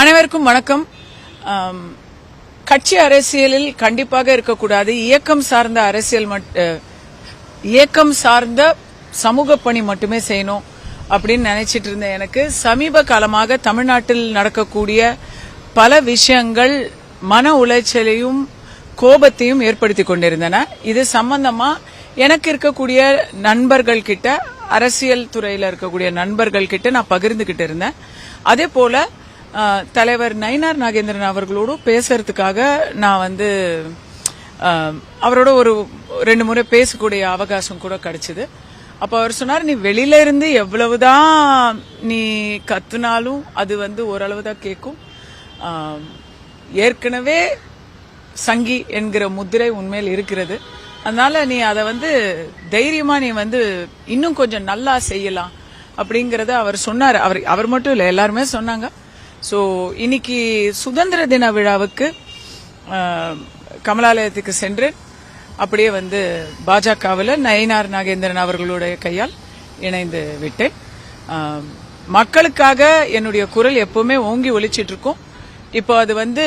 அனைவருக்கும் வணக்கம். கட்சி அரசியலில் கண்டிப்பாக இருக்கக்கூடாது. இயக்கம் சார்ந்த அரசியல் மட்- இயக்கம் சார்ந்த சமூக பணி மட்டுமே செய்யணும் அப்படின்னு நினைச்சிட்டு இருந்த எனக்கு. சமீப காலமாக தமிழ்நாட்டில் நடக்கக்கூடிய பல விஷயங்கள் மன உளைச்சலையும் கோபத்தையும் ஏற்படுத்தி கொண்டிருந்தன. இது சம்பந்தமா எனக்கு இருக்கக்கூடிய நண்பர்கள் கிட்ட அரசியல் துறையில இருக்கக்கூடிய நண்பர்கள் கிட்ட நான் பகிர்ந்துகிட்டு இருந்தேன். அதே போல தலைவர் நயினார் நாகேந்திரன் அவர்களோடும் பேசுறதுக்காக நான் வந்து அவரோட ஒரு ரெண்டு முறை பேசக்கூடிய அவகாசம் கூட கிடைச்சது. அப்ப அவர் சொன்னார் நீ வெளியில இருந்து எவ்வளவுதான் நீ கத்துனாலும் அது வந்து ஓரளவு தான் கேட்கும். ஏற்கனவே சங்கி என்கிற முதிரை உண்மையில் இருக்கிறது. அதனால நீ அதை வந்து தைரியமா நீ வந்து இன்னும் கொஞ்சம் நல்லா செய்யலாம். அப்படிங்கறத அவர் சொன்னார். அவர் அவர் மட்டும் இல்லை எல்லாருமே சொன்னாங்க. ஸோ இன்னைக்கு சுதந்திர தின விழாவுக்கு கமலாலயத்துக்கு சென்று அப்படியே வந்து பாஜகவில் நயினார் நாகேந்திரன் அவர்களுடைய கையால் இணைந்து விட்டேன். மக்களுக்காக என்னுடைய குரல் எப்பவுமே ஓங்கி ஒழிச்சிட்டு இருக்கும். இப்போ அது வந்து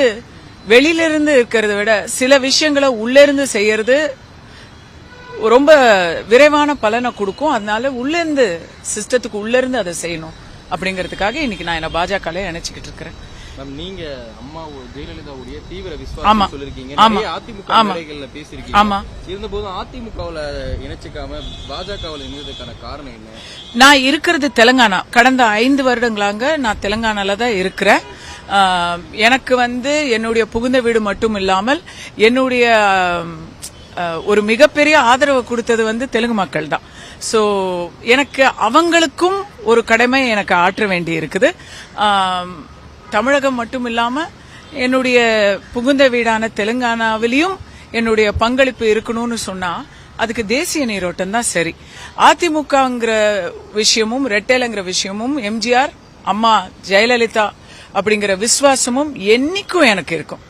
வெளியிலிருந்து இருக்கிறத விட சில விஷயங்களை உள்ளிருந்து செய்யறது ரொம்ப விரைவான பலனை கொடுக்கும். அதனால உள்ளேருந்து சிஸ்டத்துக்கு உள்ளேருந்து அதை செய்யணும். அப்படிங்கறதுக்காக இன்னைக்கு நான் என்ன பாஜக இணைச்சுக்கிட்டு இருக்கிறேன். நீங்க அம்மா ஜெயலலிதாவுடைய தீவிர. விசுவாசம் சொல்லிருக்கீங்க. அதிமுக ஆமா. மேடைகள்ல பேசியிருக்கீங்க. ஆமா. இருந்தபோதும் அதிமுகவுல இணைச்சிக்காம பாஜகவுல இணைந்ததுக்கான காரணம் என்ன? நான் இருக்கிறது தெலுங்கானா. கடந்த ஐந்து வருடங்களாங்க நான் தெலுங்கானால தான் இருக்கிறேன். எனக்கு வந்து என்னுடைய புகுந்த வீடு மட்டும் இல்லாமல் என்னுடைய ஒரு மிகப்பெரிய ஆதரவு கொடுத்தது வந்து தெலுங்கு மக்கள் தான். ஸோ எனக்கு அவங்களுக்கும் ஒரு கடமை எனக்கு ஆற்ற வேண்டி இருக்குது தமிழகம் மட்டும் இல்லாமல் என்னுடைய புகுந்த வீடான தெலுங்கானாவிலையும் என்னுடைய பங்களிப்பு இருக்கணும்னு சொன்னா அதுக்கு தேசிய நீரோட்டம் தான் சரி. அதிமுகங்கிற விஷயமும் ரெட்டேலங்கிற விஷயமும் எம்ஜிஆர் அம்மா ஜெயலலிதா அப்படிங்கிற விசுவாசமும் என்னைக்கும் எனக்கு இருக்கும்.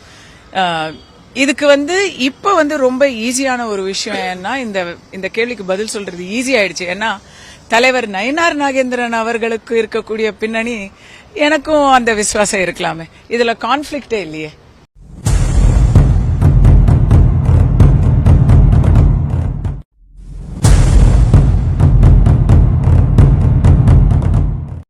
இதுக்கு வந்து இப்ப வந்து ரொம்ப ஈஸியான ஒரு விஷயம் ஏன்னா இந்த இந்த கேள்விக்கு பதில் சொல்றது ஈஸி ஆயிடுச்சு. ஏன்னா தலைவர் நயினார் நாகேந்திரன் அவர்களுக்கு இருக்கக்கூடிய பின்னணி எனக்கும் அந்த விசுவாசம் இருக்கலாமே. இதுல கான்ஃபிளிக்டே இல்லையே.